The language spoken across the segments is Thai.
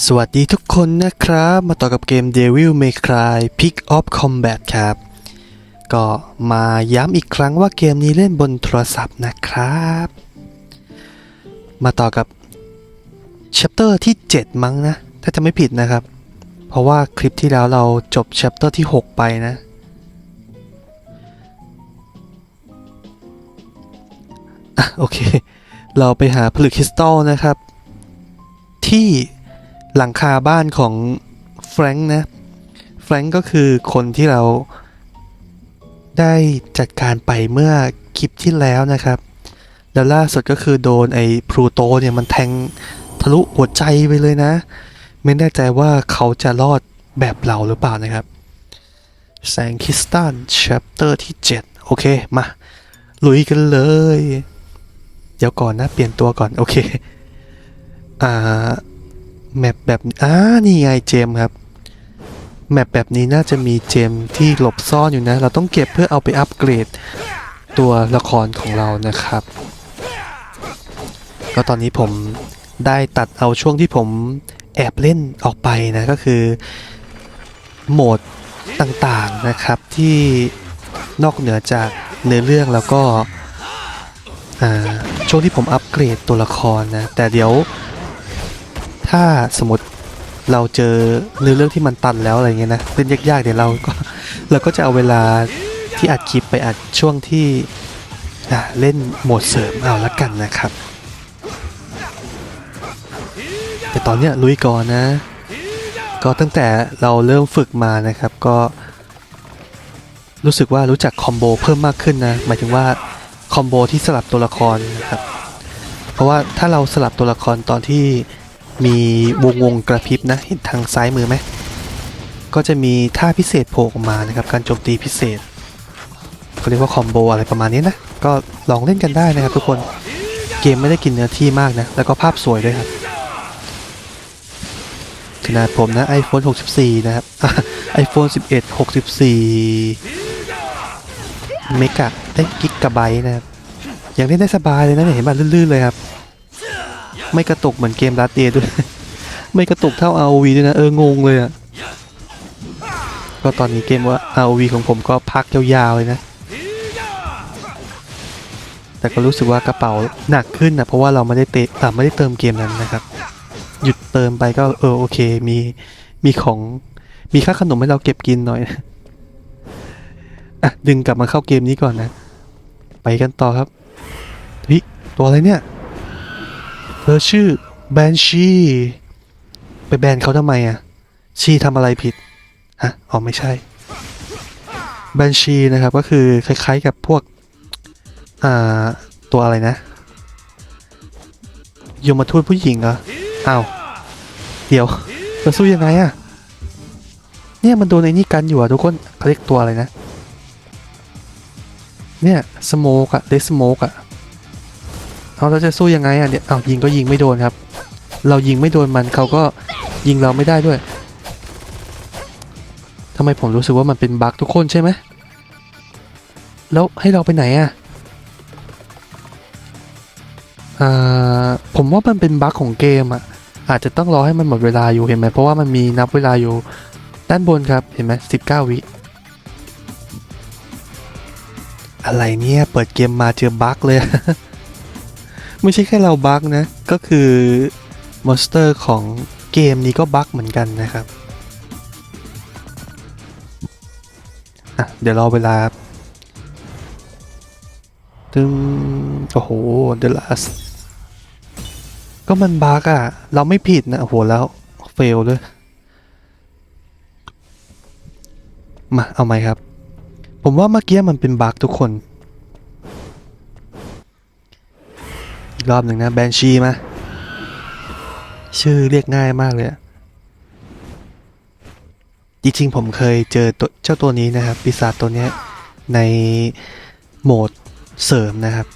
สวัสดีทุกคนนะครับ มาต่อกับเกม Devil May Cry Pick of Combat ครับ ก็มาย้ำอีกครั้งว่าเกมนี้เล่นบนโทรศัพท์นะครับ มาต่อกับ chapter ที่ 7 มั้งนะ ถ้าจะไม่ผิดนะครับ เพราะว่าคลิปที่แล้วเราจบ chapter ที่ 6 ไปนะอะโอเค เราไปหาผลึกคริสตัลนะครับ ที่ หลังคาบ้านของแฟรงค์นะแฟรงค์ก็คือคนที่เราได้จัดการไปเมื่อคลิปที่แล้วนะครับ แล้วล่าสุดก็คือโดนไอ้พลูโตเนี่ยมันแทงทะลุหัวใจไปเลยนะ ไม่แน่ใจว่าเขาจะรอดแบบเราหรือเปล่านะครับแสงคริสตัล chapter ที่ 7 โอเค มา ลุยกันเลย เดี๋ยวก่อนนะ เปลี่ยนตัวก่อน โอเค อ่า แมปแบบอ่านี่ไงเจมครับ แมปแบบนี้น่าจะมีเจมที่หลบซ่อนอยู่นะ เราต้องเก็บเพื่อเอาไปอัปเกรดตัวละครของเรานะครับ ก็ตอนนี้ผมได้ตัดเอาช่วงที่ผมแอบเล่นออกไปนะก็คือ โหมดต่างๆนะครับที่นอกเหนือจากเนื้อเรื่องแล้วก็ช่วงที่ผมอัปเกรดตัวละครนะ แต่เดี๋ยว ถ้าสมมติเราเจอเนื้อเรื่องที่มันตันแล้วอะไรเงี้ยนะเล่นยากๆเดี๋ยวเราก็เราก็จะเอาเวลาที่อัดคลิปไปอัดช่วงที่อะเล่นโหมดเสริมเอาละกันนะครับ แต่ตอนเนี้ยลุยก่อนนะ ก็ตั้งแต่เราเริ่มฝึกมานะครับก็ รู้สึกว่ารู้จักคอมโบเพิ่มมากขึ้นนะหมายถึงว่าคอมโบที่สลับตัวละครนะครับ เพราะว่าถ้าเราสลับตัวละครตอนที่ มีวงวงกระพริบนะเห็นทางซ้ายมือไหมก็จะมีท่าพิเศษโผล่ออกมานะครับการโจมตีพิเศษเขาเรียกว่าคอมโบอะไรประมาณนี้นะก็ลองเล่นกันได้นะครับทุกคนเกมไม่ได้กินเนื้อที่มากนะแล้วก็ภาพสวยด้วยครับขนาดผมนะ iPhone 64 นะครับ iPhone 11 64 เมกะได้กิกะไบต์นะครับ ยังเล่นได้สบายเลยนะเนี่ยเห็นมันลื่นๆเลยครับ ไม่กระตุกเหมือนเกมรัดเดด้วย ไม่กระตุกเท่า ROV ด้วยนะเอองงเลยอะ่ะก็ตอนนี้เกมว่า ROV ของผมก็พักยาวๆเลยนะ แต่ก็รู้สึกว่ากระเป๋าหนักขึ้นนะเพราะว่าเราไม่ได้เตะอ่ไม่ได้เติมเกมนั้นนะครับ หยุดเติมไปก็เออโอเคมีมีของมีค่าขนมให้เราเก็บกินหน่อยนะอะดึงกลับมาเข้าเกมนี้ก่อนนะ ไปกันต่อครับเฮ้ยตัวอะไรเนี่ย เธอชื่อแบนชีไปแบนเขาทำไมอะ ชีทำอะไรผิด ฮะ อ๋อ ไม่ใช่ แบนชีนะครับ ก็คือคล้ายๆกับพวก อ่า ตัวอะไรนะ ยมทูตผู้หญิงเหรออ้าวเดี๋ยวมันสู้ยังไงอะ เนี่ยมันโดนไอ้นี่กันอยู่อะทุกคนเขาเรียกตัวอะไรนะ เนี่ย สโมกอะเดสโมกอะ เอาเราจะสู้ยังไงอะเนี่ยเอายิงก็ยิงไม่โดนครับ เรายิงไม่โดนมันเขาก็ยิงเราไม่ได้ด้วยทำไมผมรู้สึกว่ามันเป็นบั๊กทุกคนใช่ไหมแล้วให้เราไปไหนอะอ่าผมว่ามันเป็นบั๊กของเกมอะอาจจะต้องรอให้มันหมดเวลาอยู่เห็นไหมเพราะว่ามันมีนับเวลาอยู่ด้านบนครับเห็นไหมสิบเก้าวิอะไรเนี่ย เปิดเกมมาเจอบั๊กเลย ไม่ใช่แค่เราบั๊กนะ ก็คือมอนสเตอร์ของเกมนี้ก็บั๊กเหมือนกันนะครับอะเดี๋ยวรอเวลาตึงโอ้โห The Last ก็มันบั๊กอะ เราไม่ผิดนะโอ้โหแล้วเฟลเลยมาเอาไหมครับ ผมว่าเมื่อกี้มันเป็นบั๊กทุกคน อีกรอบหนึ่งนะแบนชีมาชื่อเรียกง่ายมากเลยจริงๆผมเคยเจอตัวเจ้าตัวนี้นะครับ ปีศาจตัวนี้ในโหมดเสริมนะครับ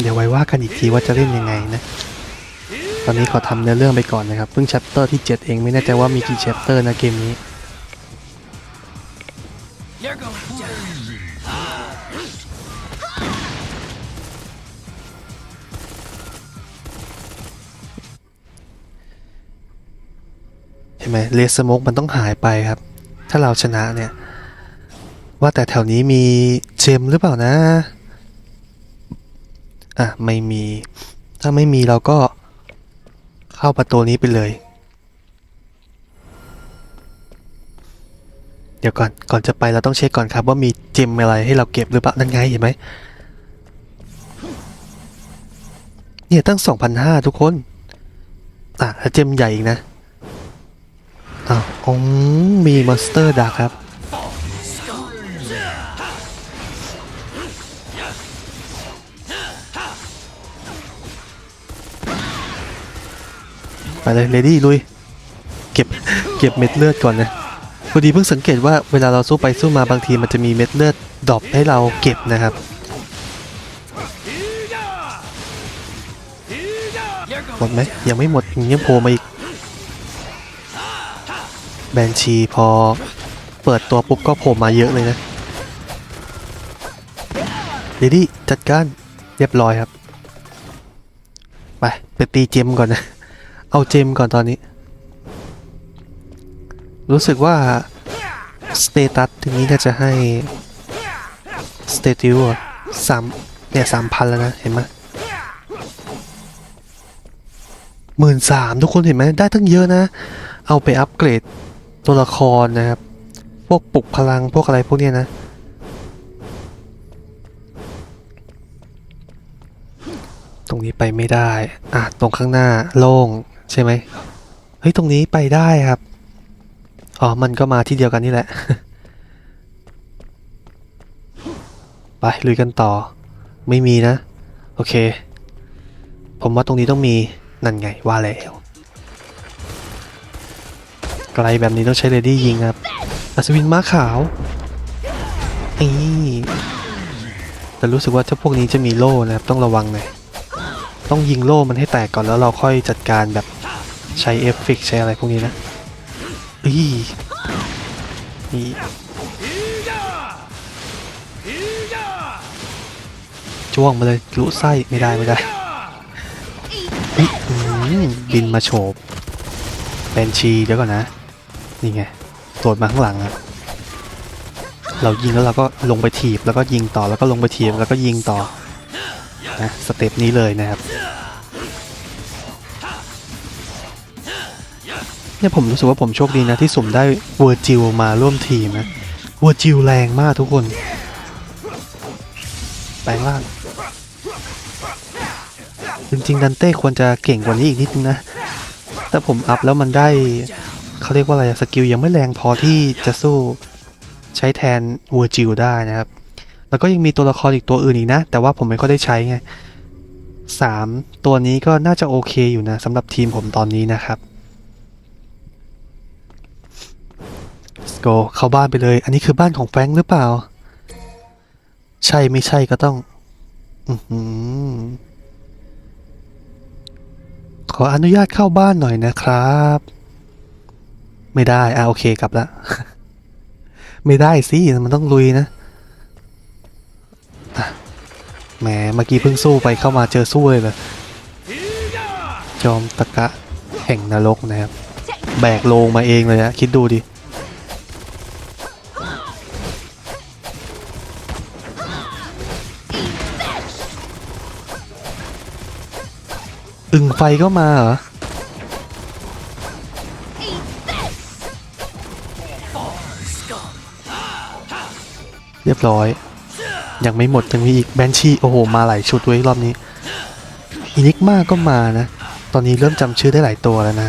เดี๋ยวไว้ว่ากันอีกทีว่าจะเล่นยังไงนะ ตอนนี้ขอทำเนื้อเรื่องไปก่อนนะครับ เพิ่งชัปเตอร์ที่ 7 เองไม่แน่ใจว่ามีกี่ชัปเตอร์นะเกมนี้ ไหมเลสโมกมันต้องหายไปครับ ถ้าเราชนะเนี่ย ว่าแต่แถวนี้มีเจมหรือเปล่านะ อะ ไม่มี ถ้าไม่มีเราก็เข้าประตูนี้ไปเลย เดี๋ยวก่อน ก่อนจะไปเราต้องเช็คก่อนครับว่ามีเจมอะไรให้เราเก็บหรือเปล่า นั่นไงเห็นไหมเนี่ยตั้ง 2,500 ทุกคน อะเจมใหญ่อีกนะ อ้าวอ๋อมีมอนสเตอร์ดักครับ ไปเลยเลดี้ลุย เก็บ เก็บเม็ดเลือดก่อนนะพอดีเพิ่งสังเกตว่าเวลาเราสู้ไปสู้มาบางทีมันจะมีเม็ดเลือดดรอปให้เราเก็บนะครับหมดไหมยังไม่หมดยังโผล่มาอีก แบนชีพอเปิดตัวปุ๊บก็โผล่มาเยอะเลยนะเดดี้จัดการเรียบร้อยครับ ไปไปตีเจมก่อนนะ เอาเจมก่อนตอนนี้ รู้สึกว่าสเตตัสทีนี้น่าจะให้สเตติวสามเนี่ยสามพันแล้วนะเห็นไหมหมื่นสามทุกคนเห็นไหมได้ตั้งเยอะนะ เอาไปอัปเกรด ตัวละครนะครับ พวกปลุกพลังพวกอะไรพวกเนี้ยนะ ตรงนี้ไปไม่ได้ อะ ตรงข้างหน้าโล่งใช่ไหมเฮ้ย ตรงนี้ไปได้ครับ อ๋อ มันก็มาที่เดียวกันนี่แหละ ไปลุยกันต่อ ไม่มีนะ โอเค ผมว่าตรงนี้ต้องมี นั่นไงว่าแล้ว ไกลแบบนี้ต้องใช้เรดี้ยิงครับ อัศวินม้าขาวนี่แต่รู้สึกว่าถ้าพวกนี้จะมีโล่นะครับ ต้องระวังหน่อยต้องยิงโล่มันให้แตกก่อนแล้วเราค่อยจัดการแบบใช้เอฟเฟกใช้อะไรพวกนี้นะอีนี่จ้วงมาเลยลุไส้ไม่ได้ไม่ได้อือบินมาโฉบแบนชีเดี๋ยวก่อนนะ นี่ไงโดดมาข้างหลังอะเรายิงแล้วเราก็ลงไปถีบแล้วก็ยิงต่อแล้วก็ลงไปถีบแล้วก็ยิงต่อนะสเต็ปนี้เลยนะครับเนี่ยผมรู้สึกว่าผมโชคดีนะที่สุ่มได้เวอร์จิลมาร่วมทีมนะเวอร์จิลแรงมากทุกคน แปลงร่าง จริงๆดันเต้ควรจะเก่งกว่านี้อีกนิดนึงนะ แต่ผมอัพแล้วมันได้ เขาเรียกว่าอะไรสกิลยังไม่แรงพอที่จะสู้ใช้แทนวอร์จิลได้นะครับ แล้วก็ยังมีตัวละครอีกตัวอื่นอีกนะ แต่ว่าผมไม่ค่อยได้ใช้ไงสามตัวนี้ก็น่าจะโอเคอยู่นะสำหรับทีมผมตอนนี้นะครับ Let's go เข้าบ้านไปเลย อันนี้คือบ้านของแฟรงค์หรือเปล่า ใช่ไม่ใช่ก็ต้องอขออนุญาตเข้าบ้านหน่อยนะครับ ไม่ได้ อะโอเคกลับละ ไม่ได้สิ มันต้องลุยนะแหม เมื่อกี้เพิ่งสู้ไปเข้ามาเจอสู้เลยเลยจอมตะกะแห่งนรกนะครับ แบกโลงมาเองเลยนะคิดดูดิ อึ่งไฟก็มาเหรอ เรียบร้อย ยังไม่หมดยังมีอีกแบนชี่โอ้โห มาหลายชุดเว้ยรอบนี้อินิกมาก็มานะ ตอนนี้เริ่มจำชื่อได้หลายตัวแล้วนะ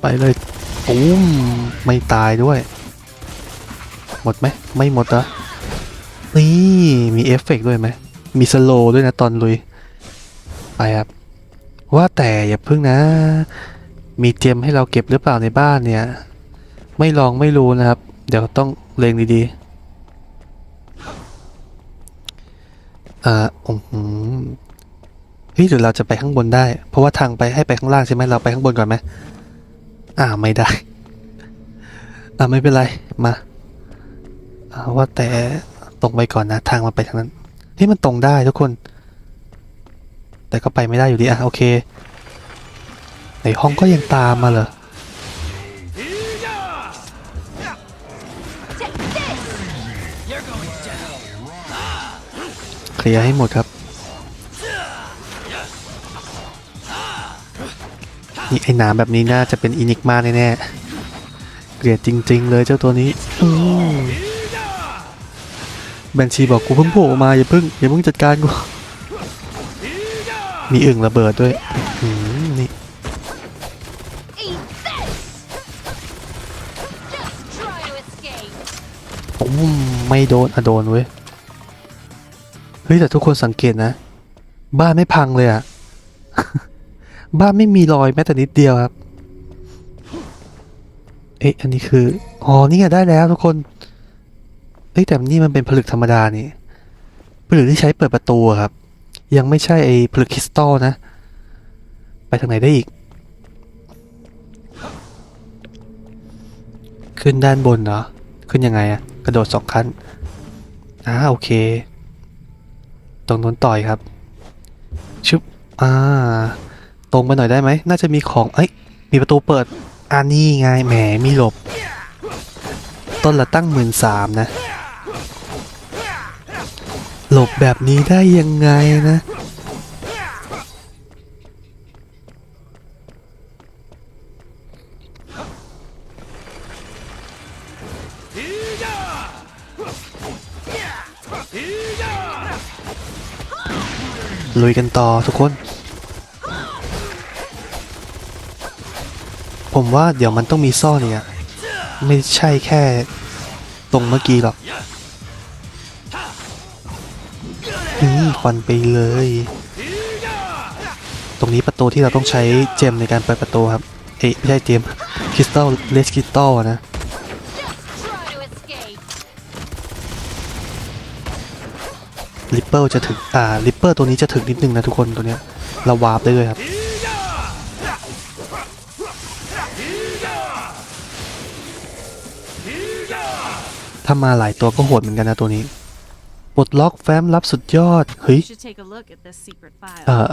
ไปเลยปุ้มไม่ตายด้วย หมดไหม ไม่หมดเหรอนี่ มีเอฟเฟกต์ด้วยไหม มีสโลด้วยนะตอนลุย ไปครับ ว่าแต่อย่าพึ่งนะ มีเจมให้เราเก็บหรือเปล่าในบ้านเนี่ย ไม่ลองไม่รู้นะครับ เดี๋ยวต้องเลงดีๆ อ่าอือหือเฮ้ยหรือเราจะไปข้างบนได้ เพราะว่าทางไปให้ไปข้างล่างใช่ไหมเราไปข้างบนก่อนไหมอ่าไม่ได้ อ่าไม่เป็นไร มาอ่าว่าแต่ตรงไปก่อนนะ ทางมันไปทางนั้นที่มันตรงได้ทุกคน แต่ก็ไปไม่ได้อยู่ดีอะโอเค ในห้องก็ยังตามมาเหรอ เคลียร์ให้หมดครับ นี่ไอ้หนามแบบนี้น่าจะเป็นอินิกมาแน่ๆ เกลียดจริง ๆ เลยเจ้าตัวนี้แบนชีบอกกูเพิ่งโผล่มาอย่าเพิ่งอย่าเพิ่งจัดการกู มีอึ่งระเบิดด้วย ไม่โดนอะโดนเว้ย เฮ้ยแต่ทุกคนสังเกตนะ บ้านไม่พังเลยอะบ้านไม่มีรอยแม้แต่นิดเดียวครับ เอ๊ะอันนี้คือ อ๋อ นี่ไงได้แล้วทุกคนเอ้ยแต่นี่มันเป็นผลึกธรรมดานี่ ผลึกที่ใช้เปิดประตูครับ ยังไม่ใช่ไอ้ผลึกคริสตัลนะ ไปทางไหนได้อีก ขึ้นด้านบนเหรอ ขึ้นยังไงอะกระโดดสองขั้น อ่าโอเค ตรงนู้นต่อยครับชุบอ่า ตรงไปหน่อยได้ไหม น่าจะมีของ เอ้ย มีประตูเปิดอ่านี่ไง แหม มีหลบ ต้นละตั้งหมื่นสามนะ หลบแบบนี้ได้ยังไงนะ ลุยกันต่อทุกคน ผมว่าเดี๋ยวมันต้องมีซ่อนเนี่ย ไม่ใช่แค่ตรงเมื่อกี้หรอกนี่ฟันไปเลย ตรงนี้ประตูที่เราต้องใช้เจมในการเปิดประตูครับ เอ้ยไม่ใช่เจมคริสตัลเลสคริสตัลนะ ริปเปิลจะถึงอ่าริปเปอร์ตัวนี้จะถึงนิดนึงนะทุกคนตัวเนี้ยเราวาร์ปได้เลยครับถ้ามาหลายตัวก็โหดเหมือนกันนะตัวนี้ปลดล็อกแฟ้มลับสุดยอด เฮ้ย You should take a look at this secret เอ่ file. อ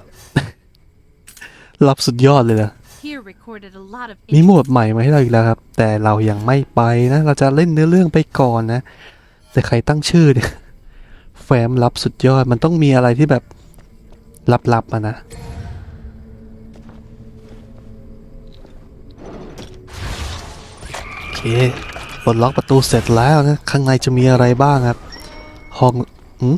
ลับสุดยอดเลยนะ Here recorded a lot of มีโหมดใหม่มาให้เราอีกแล้วครับ แต่เรายังไม่ไปนะ เราจะเล่นเนื้อเรื่องไปก่อนนะ แต่ใครตั้งชื่อเนี่ยแฟ้มลับสุดยอดมันต้องมีอะไรที่แบบลับๆอะนะโอเคปลดล็อกประตูเสร็จแล้วนะข้างในจะมีอะไรบ้างครับ ห้องอืม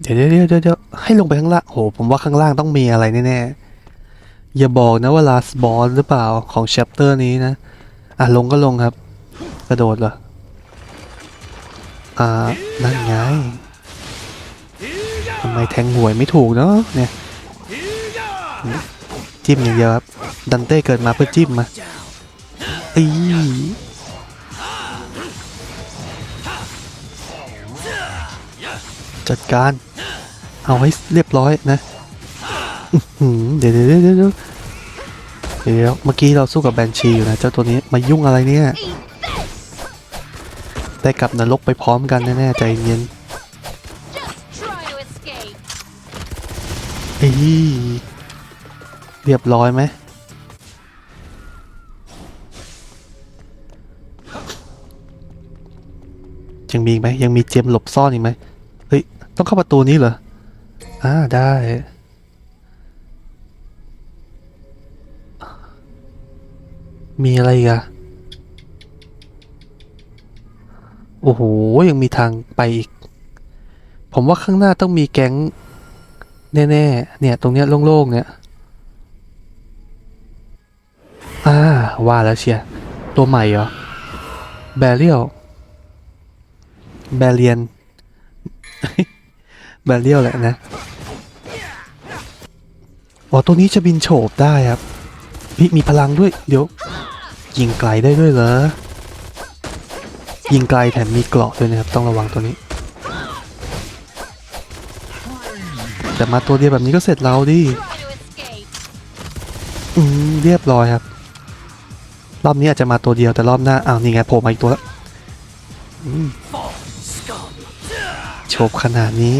เดี๋ยวเดี๋ยวเดี๋ยวเดี๋ยวให้ลงไปข้างล่างโหผมว่าข้างล่างต้องมีอะไรแน่ๆอย่าบอกนะว่า last boss หรือเปล่าของ chapter นี้นะ อะลงก็ลงครับ กระโดดเหรอ อ่านั่นไงทำไมแทงหวยไม่ถูกเนาะเนี่ยจิ้มอย่างเดียวครับดันเต้เกิดมาเพื่อจิ้มมาอีจัดการ เอาให้เรียบร้อยนะเดี๋ยวเดี๋ยวเดี๋ยวเดี๋ยวเมื่อกี้เราสู้กับแบนชีอยู่นะ เจ้าตัวนี้มายุ่งอะไรเนี่ย ได้กลับนรกไปพร้อมกันแน่ๆใจเย็นอีเรียบร้อยไหมยังมีไหมยังมีเจมหลบซ่อนอีกไหมเฮ้ยต้องเข้าประตูนี้เหรออ่าได้มีอะไรอีกอะ โอ้โห ยังมีทางไปอีก ผมว่าข้างหน้าต้องมีแก๊ง แน่ๆ เนี่ย ตรงเนี้ยโล่งๆ เนี่ย อ่า ว่าแล้วเชียตัวใหม่เหรอ แบเรียล แบเรียน แบเรียลแหละนะ อ๋อตัวนี้จะบินโฉบได้ครับ พี่มีพลังด้วย เดี๋ยว ยิงไกลได้ด้วยเหรอ ยิงไกลแถมมีเกราะด้วยนะครับ ต้องระวังตัวนี้ แต่มาตัวเดียวแบบนี้ก็เสร็จเราดิ อืมเรียบร้อยครับ รอบนี้อาจจะมาตัวเดียวแต่รอบหน้าอ้าวนี่ไงโผล่มาอีกตัวแล้วโฉบขนาดนี้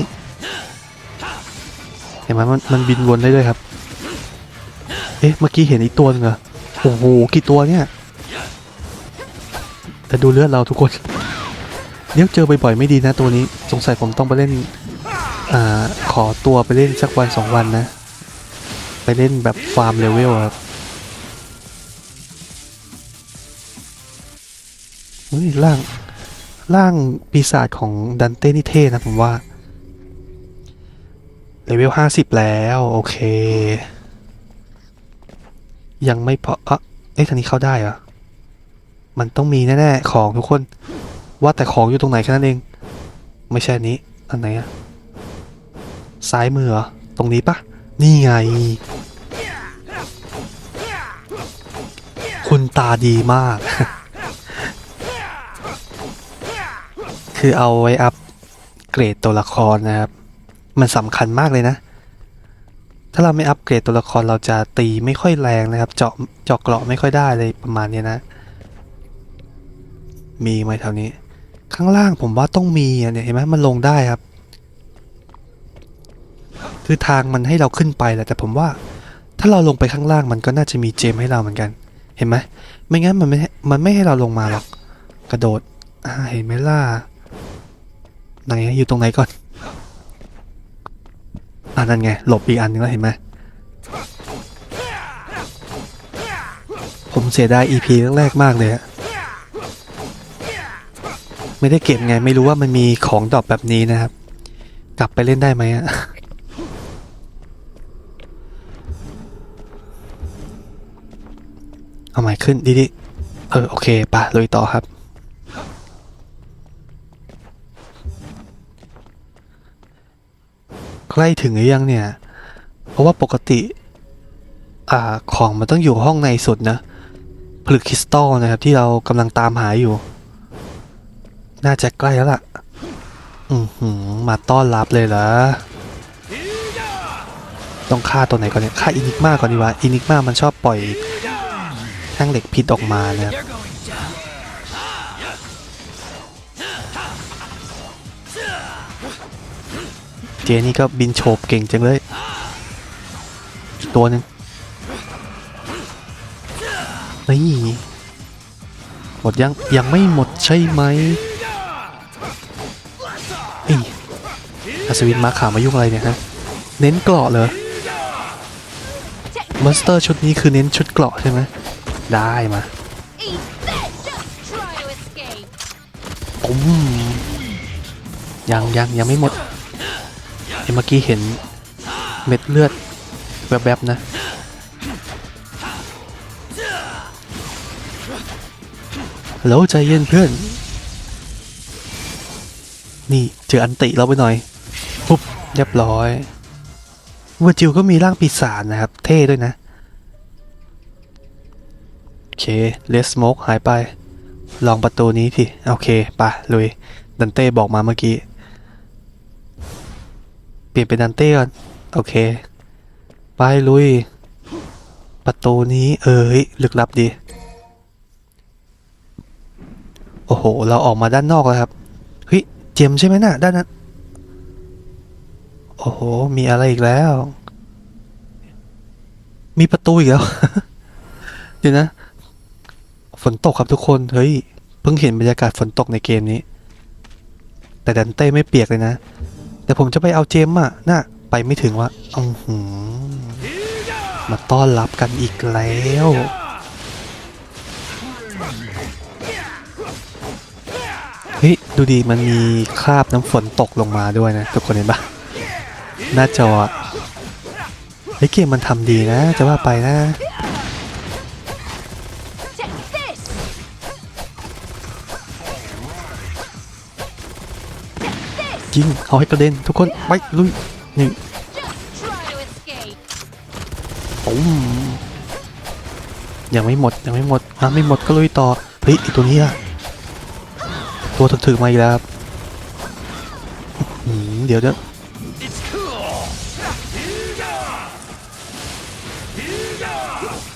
เห็นไหมมันมันบินวนได้ด้วยครับ เอ๊ะ เมื่อกี้เห็นอีกตัวนึงเหรอ โอ้โห กี่ตัวเนี่ย แต่ดูเลือดเราทุกคนเดี๋ยวเจอบ่อยๆไม่ดีนะตัวนี้ สงสัยผมต้องไปเล่นอ่าขอตัวไปเล่นสักวันสองวันนะ ไปเล่นแบบฟาร์มเลเวลครับเฮ้ยร่างร่างปีศาจของดันเต้นี่เท่นะผมว่าเลเวลห้าสิบแล้ว โอเค ยังไม่พอเอ๊ะเอ๊ะทางนี้เข้าได้เหรอ มันต้องมีแน่ๆของทุกคน ว่าแต่ของอยู่ตรงไหนแค่นั้นเอง ไม่ใช่นี้อันไหนอะซ้ายมือเหรอตรงนี้ปะนี่ไง คุณตาดีมาก คือเอาไว้อัพเกรดตัวละครนะครับ มันสำคัญมากเลยนะ ถ้าเราไม่อัปเกรดตัวละครเราจะตีไม่ค่อยแรงนะครับ เจาะเจาะเกราะไม่ค่อยได้เลยประมาณนี้นะ มีไหมแถวนี้ ข้างล่างผมว่าต้องมีอะเนี่ยเห็นไหมมันลงได้ครับ คือทางมันให้เราขึ้นไปแหละแต่ผมว่า ถ้าเราลงไปข้างล่างมันก็น่าจะมีเจมให้เราเหมือนกัน เห็นไหมไม่งั้นมันไม่ให้มันไม่ให้เราลงมาหรอกกระโดดเห็นไหมล่ะไหนอยู่ตรงไหนก่อนอ่านั่นไงหลบอีกอันนึงแล้วเห็นไหมผมเสียดาย EP แรกๆมากเลยอะ ไม่ได้เก็บไง ไม่รู้ว่ามันมีของดรอปแบบนี้นะครับ กลับไปเล่นได้ไหมอะเอาใหม่ขึ้นดิๆเออ โอเคปะลุยต่อครับ ใกล้ถึงหรือยังเนี่ย เพราะว่าปกติ อ่าของมันต้องอยู่ห้องในสุดนะผลึกคริสตัลนะครับที่เรากำลังตามหาอยู่ น่าจะใกล้แล้วล่ะ อือหือมาต้อนรับเลยเหรอ ต้องฆ่าตัวไหนก่อนเนี่ย ฆ่าอินิกมาก่อนดีกว่า อินิกมามันชอบปล่อยแท่งเหล็กพิษออกมาเนะครับ You're going down. เจนี่ก็บินโฉบเก่งจังเลย ตัวหนึ่งนี่หมดยัง ยังไม่หมดใช่ไหม อัศวินมาขาวมายุ่งอะไรเนี่ยฮะ เน้นเกราะเหรอมอนสเตอร์ชุดนี้คือเน้นชุดเกราะใช่ไหมได้มาตุ้มยังยังยังไม่หมดเมื่อกี้เห็นเม็ดเลือดแวบๆนะฮัลโหลใจเย็นเพื่อน นี่เจออันติเราไปหน่อย เรียบร้อยเวอร์จิลก็มีร่างปีศาจนะครับ เท่ด้วยนะ โอเค เลสโมกหายไป ลองประตูนี้ทีโอเคปะลุย ดันเต้บอกมาเมื่อกี้ เปลี่ยนเป็นดันเต้ก่อน โอเค ไปลุย ประตูนี้เอ้ยลึกลับดี โอ้โห เราออกมาด้านนอกแล้วครับ เฮ้ย เจมใช่ไหมน่ะด้านนั้น โอ้โห มีอะไรอีกแล้ว มีประตูอีกแล้ว เดี๋ยวนะ ฝนตกครับทุกคน เฮ้ย เพิ่งเห็นบรรยากาศฝนตกในเกมนี้ แต่ดันเต้ไม่เปียกเลยนะ แต่ผมจะไปเอาเจมส์อะน่ะ ไปไม่ถึงว่าอือหือ มาต้อนรับกันอีกแล้วเฮ้ย ดูดีมันมีคราบน้ำฝนตกลงมาด้วยนะ ทุกคนเห็นปะ หน้าจออะเฮ้ยเกมมันทำดีนะ จะว่าไปนะ Take this! ยิง เอาให้กระเด็นทุกคนไปลุยนี่ Just try to escape! ปุ้มยังไม่หมด ยังไม่หมดอะไม่หมดก็ลุยต่อ เฮ้ยไอตัวนี้อะตัวถึกๆมาอีกแล้วครับอื้อหือเดี๋ยวเดี๋ยว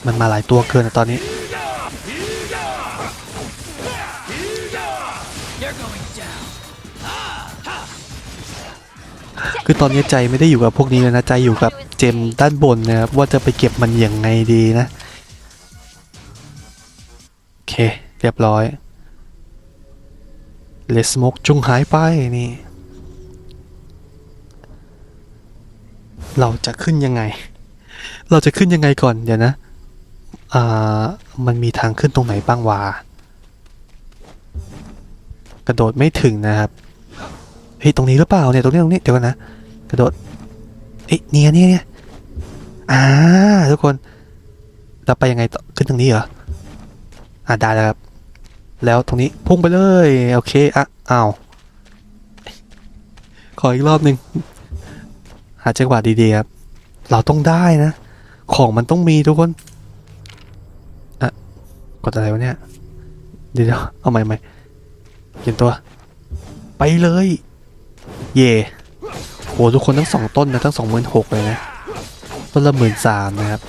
มันมาหลายตัวเกินอะตอนนี้คือตอนนี้ใจไม่ได้อยู่กับพวกนี้เลยนะใจอยู่กับเจมด้านบนนะครับว่าจะไปเก็บมันยังไงดีนะโอเคเรียบร้อยเลสโมกจุงหายไปนี่ เราจะขึ้นยังไง เราจะขึ้นยังไงก่อนเดี๋ยวนะ อ่ามันมีทางขึ้นตรงไหนบ้างวะกระโดดไม่ถึงนะครับเฮ้ยตรงนี้หรือเปล่าเนี่ยตรงนี้ตรงนี้เดี๋ยวก่อนนะกระโดดเอ้ยเนี่ยเนี่ยเนี่ยอ่าทุกคนเราไปยังไงต่อขึ้นตรงนี้เหรออ่าได้แล้วครับแล้วตรงนี้พุ่งไปเลยโอเคอะอ้าวขออีกรอบหนึ่งหาจังหวะดีๆครับเราต้องได้นะ ของมันต้องมีทุกคน กดอะไรวะเนี่ย เดี๋ยวเอาใหม่ใหม่เปลี่ยนตัว ไปเลย เย่โหทุกคนทั้งสองต้นนะทั้งสองหมื่นหกเลยนะ ต้นละหมื่นสามนะครับ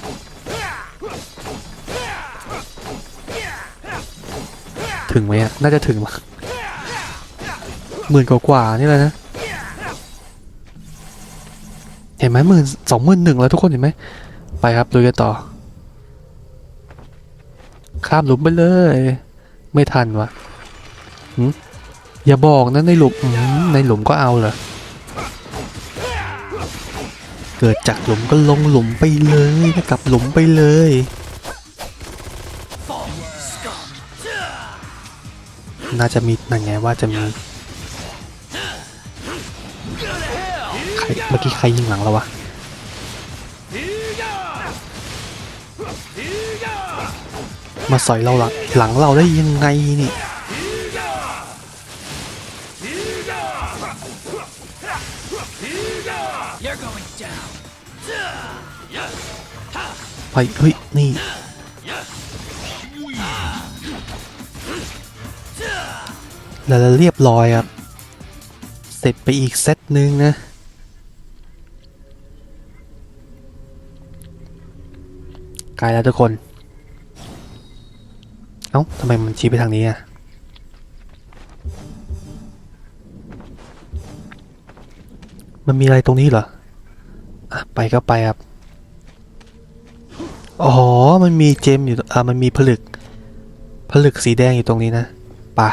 ถึงไหมอะ น่าจะถึงมั้งหมื่นกว่าๆนี่เลยนะ เห็นไหมหมื่นสองหมื่นหนึ่งแล้วทุกคนเห็นไหม ไปครับลุยกันต่อ ข้ามหลุมไปเลย ไม่ทันวะอย่าบอกนะในหลุมในหลุมก็เอาเหรอ เกิดจากหลุมก็ลงหลุมไปเลยกลับหลุมไปเลยน่าจะมีนั่นไงว่าจะมีใครเมื่อกี้ใครยิงหลังเราวะ มาสอยเราหลังหลังเราได้ยังไงนี่ไปเฮ้ย นี่ แล้วเรียบร้อยครับ เสร็จไปอีกเซตหนึ่งนะกลายแล้วทุกคน เอ้าทำไมมันชี้ไปทางนี้อะมันมีอะไรตรงนี้เหรออะไปก็ไปครับ อ๋อ มันมีเจมอยู่ อ่ามันมีผลึก ผลึกสีแดงอยู่ตรงนี้นะไปะ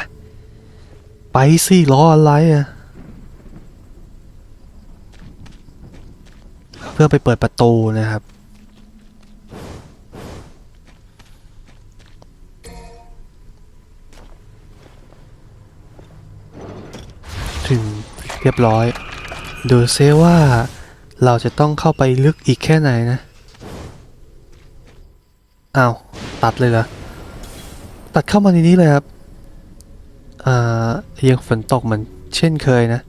ไปสิล้ออะไรอะ เพื่อไปเปิดประตูนะครับ รียบร้อย ดูเซว่าเราจะต้องเข้าไปลึกอีกแค่ไหนนะอ้าวตัดเลยเหรอ ตัดเข้ามาในนี้เลยครับ อ่ายังฝนตกเหมือนเช่นเคยนะ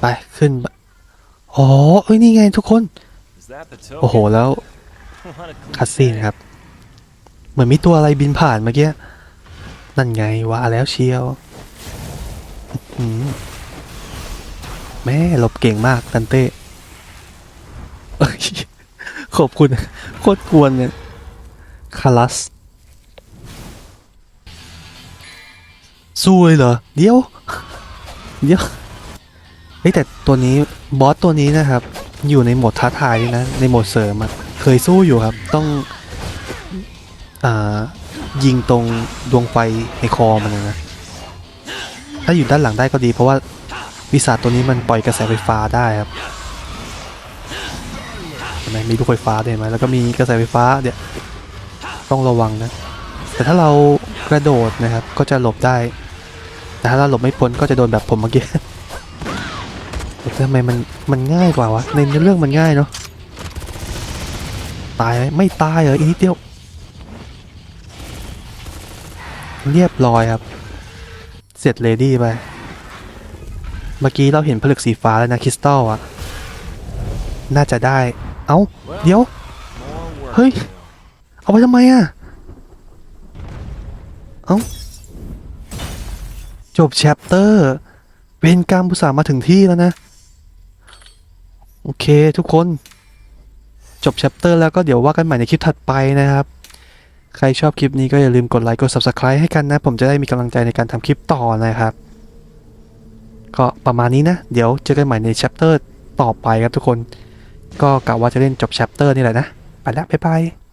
ไปขึ้นอ๋อเอ้ยนี่ไงทุกคน โอ้โหแล้วคัสซีนครับ เหมือนมีตัวอะไรบินผ่านเมื่อกี้ นั่นไงว่าแล้วเชียว อื้อ แม่หลบเก่งมากตันเต้ขอบคุณ โคตรกวนเนี่ยคาลัสสู้เลยเหรอ เดี๋ยว เดี๋ยว เฮ้ยแต่ตัวนี้บอสตัวนี้นะครับ อยู่ในโหมดท้าทายนะ ในโหมดเสริมอะเคยสู้อยู่ครับ ต้อง อ่า ยิงตรงดวงไฟในคอมันนะ ถ้าอยู่ด้านหลังได้ก็ดีเพราะว่า วิสาจตัวนี้มันปล่อยกระแสไฟฟ้าได้ครับเห็นไหมมีลูกไฟฟ้าเห็นไหมแล้วก็มีกระแสไฟฟ้าเดี๋ยวต้องระวังนะ แต่ถ้าเรากระโดดนะครับก็จะหลบได้ แต่ถ้าเราหลบไม่พ้นก็จะโดนแบบผมเมื่อกี้แต่ทำไมมันมันง่ายกว่าวะในเนื้อเรื่องมันง่ายเนาะตายไหมไม่ตายเหรออีนิดเดียวเรียบร้อยครับ เสร็จเลดี้ไป เมื่อกี้เราเห็นผลึกสีฟ้าแล้วนะคริสตัลอะน่าจะได้ เอ้า เดี๋ยว เฮ้ย เอาไปทำไมอะเอ้า จบแชปเตอร์ เวรกรรมผู้สามาถึงที่แล้วนะ โอเคทุกคน จบแชปเตอร์แล้วก็เดี๋ยวว่ากันใหม่ในคลิปถัดไปนะครับใครชอบคลิปนี้ก็อย่าลืมกดไลค์กด Subscribe ให้กันนะ ผมจะได้มีกำลังใจในการทำคลิปต่อนะครับ ก็ประมาณนี้นะ เดี๋ยวเจอกันใหม่ในแชปเตอร์ต่อไปครับทุกคน ก็กะว่าจะเล่นจบแชปเตอร์นี่แหละนะ ไปแล้วบ๊ายบาย